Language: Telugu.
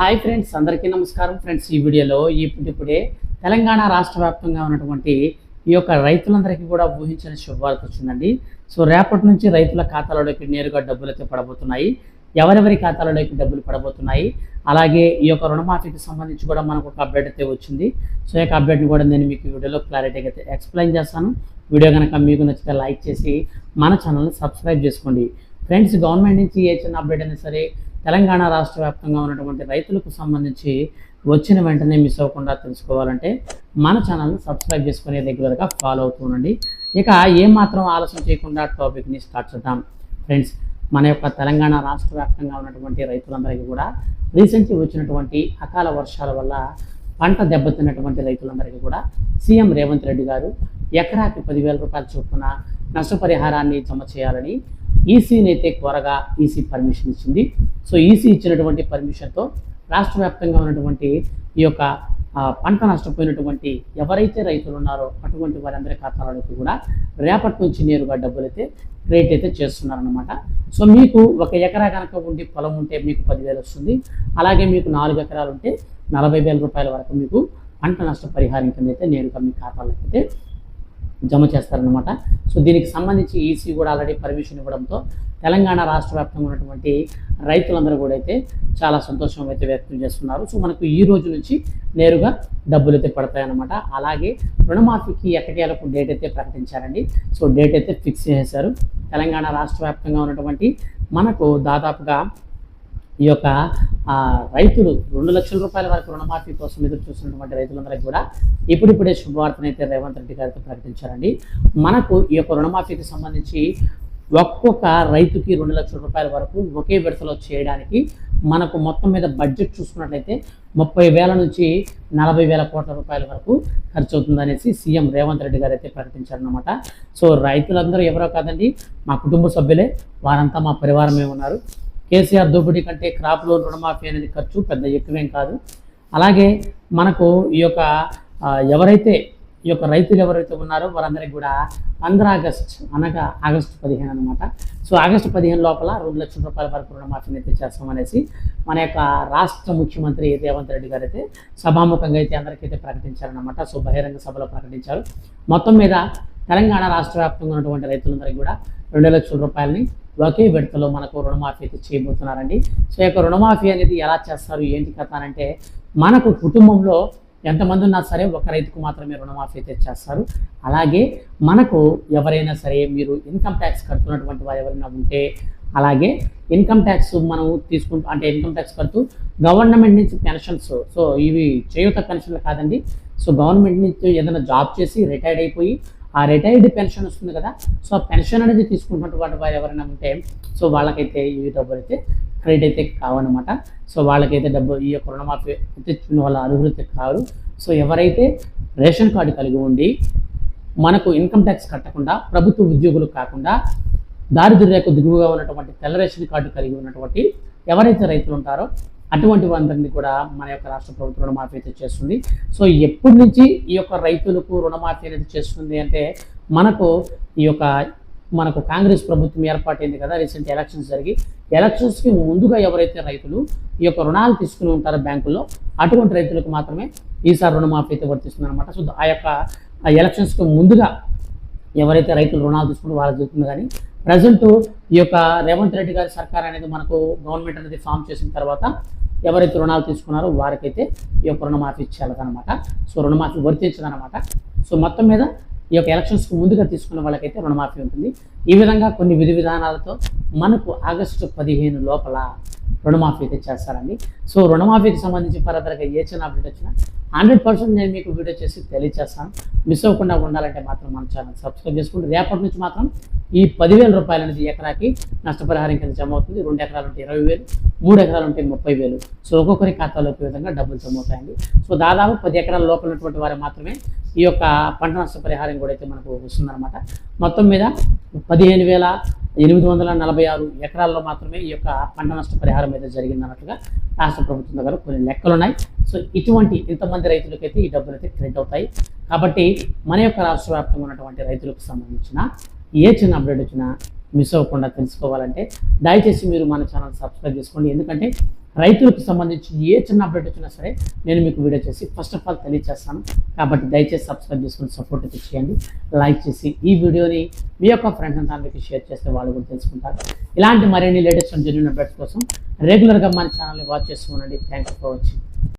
హాయ్ ఫ్రెండ్స్ అందరికీ నమస్కారం ఫ్రెండ్స్. ఈ వీడియోలో ఇప్పుడిప్పుడే తెలంగాణ రాష్ట్ర వ్యాప్తంగా ఉన్నటువంటి ఈ యొక్క రైతులందరికీ కూడా ఊహించిన శుభవార్త వచ్చిందండి. సో రేపటి నుంచి రైతుల ఖాతాలలోకి నేరుగా డబ్బులు అయితే పడబోతున్నాయి. ఎవరెవరి ఖాతాలలోకి డబ్బులు పడబోతున్నాయి. అలాగే ఈ యొక్క రుణమాఫీకి సంబంధించి కూడా మనకు ఒక అప్డేట్ అయితే వచ్చింది. సో ఈ యొక్క అప్డేట్ని కూడా నేను మీకు వీడియోలో క్లారిటీగా అయితే ఎక్స్ప్లెయిన్ చేస్తాను. వీడియో కనుక మీకు నచ్చితే లైక్ చేసి మన ఛానల్ని సబ్స్క్రైబ్ చేసుకోండి. ఫ్రెండ్స్ గవర్నమెంట్ నుంచి ఏ చిన్న అప్డేట్ అయినా సరే తెలంగాణ రాష్ట్ర వ్యాప్తంగా ఉన్నటువంటి రైతులకు సంబంధించి వచ్చిన వెంటనే మిస్ అవ్వకుండా తెలుసుకోవాలంటే మన ఛానల్ని సబ్స్క్రైబ్ చేసుకునే రెగ్యులర్గా ఫాలో అవుతూ ఉండండి. ఇక ఏమాత్రం ఆలస్యం చేయకుండా టాపిక్ని స్టార్ట్ చేద్దాం. ఫ్రెండ్స్ మన యొక్క తెలంగాణ రాష్ట్ర వ్యాప్తంగా ఉన్నటువంటి రైతులందరికీ కూడా రీసెంట్లీ వచ్చినటువంటి అకాల వర్షాల వల్ల పంట దెబ్బతిన్నటువంటి రైతులందరికీ కూడా సీఎం రేవంత్ రెడ్డి గారు ఎకరాకి పదివేల రూపాయల చొప్పున నష్టపరిహారాన్ని జమ చేయాలని ఈసీని అయితే కోరగా ఈసీ పర్మిషన్ ఇచ్చింది. సో ఈసీ ఇచ్చినటువంటి పర్మిషన్తో రాష్ట్ర వ్యాప్తంగా ఉన్నటువంటి ఈ యొక్క పంట నష్టపోయినటువంటి ఎవరైతే రైతులు ఉన్నారో అటువంటి వారందరి ఖాతాలలోకి కూడా రేపటి నుంచి నేరుగా డబ్బులైతే క్రియేట్ అయితే చేస్తున్నారనమాట సో మీకు ఒక ఎకరా కనుక ఉండి పొలం ఉంటే మీకు పదివేలు వస్తుంది. అలాగే మీకు నాలుగు ఎకరాలు ఉంటే నలభై వేల రూపాయల వరకు మీకు పంట నష్ట పరిహారం కింద అయితే నేరుగా మీ ఖాతాలోకి అయితే జమ చేస్తారనమాట సో దీనికి సంబంధించి ఈసీ కూడా ఆల్రెడీ పర్మిషన్ ఇవ్వడంతో తెలంగాణ రాష్ట్ర వ్యాప్తంగా ఉన్నటువంటి రైతులందరూ కూడా అయితే చాలా సంతోషం అయితే వ్యక్తం చేస్తున్నారు. సో మనకు ఈ రోజు నుంచి నేరుగా డబ్బులు అయితే పడతాయన్నమాట. అలాగే రుణమాఫీకి ఎక్కడియాలకు డేట్ అయితే ప్రకటించారండి. సో డేట్ అయితే ఫిక్స్ చేశారు తెలంగాణ రాష్ట్ర వ్యాప్తంగా ఉన్నటువంటి మనకు దాదాపుగా ఈ యొక్క రైతులు రెండు లక్షల రూపాయల వరకు రుణమాఫీ కోసం ఎదురు చూస్తున్నటువంటి రైతులందరికీ కూడా ఇప్పుడిప్పుడే శుభవార్తనైతే రేవంత్ రెడ్డి గారితో ప్రకటించారండి. మనకు ఈ యొక్క రుణమాఫీకి సంబంధించి ఒక్కొక్క రైతుకి రెండు లక్షల రూపాయల వరకు ఒకే విడతలో చేయడానికి మనకు మొత్తం మీద బడ్జెట్ చూసుకున్నట్లయితే ముప్పై వేల నుంచి నలభై వేల కోట్ల రూపాయల వరకు ఖర్చు అవుతుందనేసి సీఎం రేవంత్ రెడ్డి గారు అయితే ప్రకటించారనమాట సో రైతులందరూ ఎవరో కాదండి మా కుటుంబ సభ్యులే వారంతా మా పరివారమే ఉన్నారు కేసీఆర్ దోపిడీ కంటే క్రాప్ లోన్ రుణమాఫీ అనేది ఖర్చు పెద్ద ఎక్కువేం కాదు. అలాగే మనకు ఈ యొక్క ఎవరైతే ఈ యొక్క రైతులు ఎవరైతే ఉన్నారో వారందరికీ కూడా పంద్రా ఆగస్ట్ అనగా ఆగస్టు పదిహేను అనమాట సో ఆగస్టు పదిహేను లోపల రెండు లక్షల రూపాయల వరకు రుణమాఫీని అయితే చేస్తామనేసి మన యొక్క రాష్ట్ర ముఖ్యమంత్రి రేవంత్ రెడ్డి గారు అయితే సభాముఖంగా అయితే అందరికైతే ప్రకటించారనమాట సో బహిరంగ సభలో ప్రకటించారు. మొత్తం మీద తెలంగాణ రాష్ట్ర వ్యాప్తంగా ఉన్నటువంటి రైతులందరికీ కూడా రెండు లక్షల రూపాయలని ఒకే విడతలో మనకు రుణమాఫీ అయితే చేయబోతున్నారండి. సో యొక్క రుణమాఫీ అనేది ఎలా చేస్తారు? ఏంటి కథ అంటే మనకు కుటుంబంలో ఎంతమంది ఉన్నా సరే ఒక రైతుకు మాత్రమే రుణమాఫీ అయితే చేస్తారు. అలాగే మనకు ఎవరైనా సరే మీరు ఇన్కమ్ ట్యాక్స్ కడుతున్నటువంటి వారు ఎవరైనా ఉంటే అలాగే ఇన్కమ్ ట్యాక్స్ మనం తీసుకుంటూ అంటే ఇన్కమ్ ట్యాక్స్ కడుతూ గవర్నమెంట్ నుంచి పెన్షన్స్ సో ఇవి చేయూత పెన్షన్లు కాదండి. సో గవర్నమెంట్ నుంచి ఏదైనా జాబ్ చేసి రిటైర్డ్ అయిపోయి ఆ రిటైర్డ్ పెన్షన్ వస్తుంది కదా. సో ఆ పెన్షన్ అనేది తీసుకున్నటువంటి వారు ఎవరైనా ఉంటే సో వాళ్ళకైతే ఈ డబ్బులు అయితే క్రెడిట్ అయితే కావన్నమాట. సో వాళ్ళకైతే డబ్బు ఈ యొక్క రుణమాఫీ అయితే వాళ్ళ అర్హులైతే కారు. సో ఎవరైతే రేషన్ కార్డు కలిగి ఉండి మనకు ఇన్కమ్ ట్యాక్స్ కట్టకుండా ప్రభుత్వ ఉద్యోగులు కాకుండా దారిద్ర్యకు దిగువగా ఉన్నటువంటి తెల్ల రేషన్ కార్డు కలిగి ఉన్నటువంటి ఎవరైతే రైతులు ఉంటారో అటువంటి వారందరినీ కూడా మన యొక్క రాష్ట్ర ప్రభుత్వం రుణమాఫీ అయితే చేస్తుంది. సో ఎప్పటి నుంచి ఈ యొక్క రైతులకు రుణమాఫీ అనేది చేస్తుంది అంటే మనకు ఈ యొక్క మనకు కాంగ్రెస్ ప్రభుత్వం ఏర్పాటైంది కదా రీసెంట్ ఎలక్షన్స్ జరిగి ఎలక్షన్స్కి ముందుగా ఎవరైతే రైతులు ఈ యొక్క రుణాలు తీసుకుని ఉంటారో బ్యాంకుల్లో అటువంటి రైతులకు మాత్రమే ఈసారి రుణమాఫీ అయితే వర్తిస్తుంది అనమాట సో ఆ యొక్క ఎలక్షన్స్కి ముందుగా ఎవరైతే రైతులు రుణాలు తీసుకుంటే వాళ్ళకి చెప్తుంది కానీ ప్రజెంట్ ఈ యొక్క రేవంత్ రెడ్డి గారి సర్కార్ అనేది మనకు గవర్నమెంట్ అనేది ఫామ్ చేసిన తర్వాత ఎవరైతే రుణాలు తీసుకున్నారో వారికైతే ఈ యొక్క రుణమాఫీ ఇచ్చేయాలన్నమాట సో రుణమాఫీ వర్తించదనమాట సో మొత్తం మీద ఈ యొక్క ఎలక్షన్స్కి ముందుగా తీసుకున్న వాళ్ళకైతే రుణమాఫీ ఉంటుంది. ఈ విధంగా కొన్ని విధి విధానాలతో మనకు ఆగస్టు పదిహేను లోపల రుణమాఫీ అయితే చేస్తారండి. సో రుణమాఫీకి సంబంధించి ఫర్దర్గా ఏ చిన్న అప్డేట్ వచ్చినా హండ్రెడ్ పర్సెంట్ నేను మీకు వీడియో చేసి తెలియచేస్తాను. మిస్ అవ్వకుండా ఉండాలంటే మాత్రం మన ఛానల్ సబ్స్క్రైబ్ చేసుకుంటే రేపటి నుంచి మాత్రం ఈ పదివేల రూపాయలు అనేది ఎకరాకి నష్టపరిహారం కింద జమ అవుతుంది. రెండు ఎకరాలు ఉంటే ఇరవై వేలు మూడు ఎకరాలు ఉంటే ముప్పై వేలు. సో ఒక్కొక్కరి ఖాతాలోకి విధంగా డబ్బులు జమ అవుతాయండి. సో దాదాపు పది ఎకరాల లోపల ఉన్నటువంటి వారు మాత్రమే ఈ యొక్క పంట నష్టపరిహారం కూడా అయితే మనకు వస్తుందన్నమాట. మొత్తం మీద పదిహేను వేల ఎనిమిది వందల నలభై ఆరు ఎకరాల్లో మాత్రమే ఈ యొక్క పంట నష్ట పరిహారం అయితే జరిగింది అన్నట్లుగా రాష్ట్ర ప్రభుత్వం దగ్గర కొన్ని లెక్కలు ఉన్నాయి సో ఇటువంటి ఇంతమంది రైతులకైతే ఈ డబ్బులు అయితే క్రెడిట్ అవుతాయి. కాబట్టి మన యొక్క రాష్ట్ర వ్యాప్తంగా ఉన్నటువంటి రైతులకు సంబంధించిన ఏ చిన్న అప్డేట్ వచ్చినా మిస్ అవ్వకుండా తెలుసుకోవాలంటే దయచేసి మీరు మన ఛానల్ సబ్స్క్రైబ్ చేసుకోండి. ఎందుకంటే రైతులకు సంబంధించి ఏ చిన్న అప్డేట్ వచ్చినా సరే నేను మీకు వీడియో చేసి ఫస్ట్ ఆఫ్ ఆల్ తెలియజేస్తాను కాబట్టి దయచేసి సబ్స్క్రైబ్ చేసుకుని సపోర్ట్ అయితే చేయండి. లైక్ చేసి ఈ వీడియోని మీ యొక్క ఫ్రెండ్స్ అంతా మీకు షేర్ చేస్తే వాళ్ళు కూడా తెలుసుకుంటారు. ఇలాంటి మరిన్ని లేటెస్ట్ జెన్యున్ అప్డేట్స్ కోసం రెగ్యులర్గా మన ఛానల్ని వాచ్ చేస్తూ ఉండండి. Thank you for watching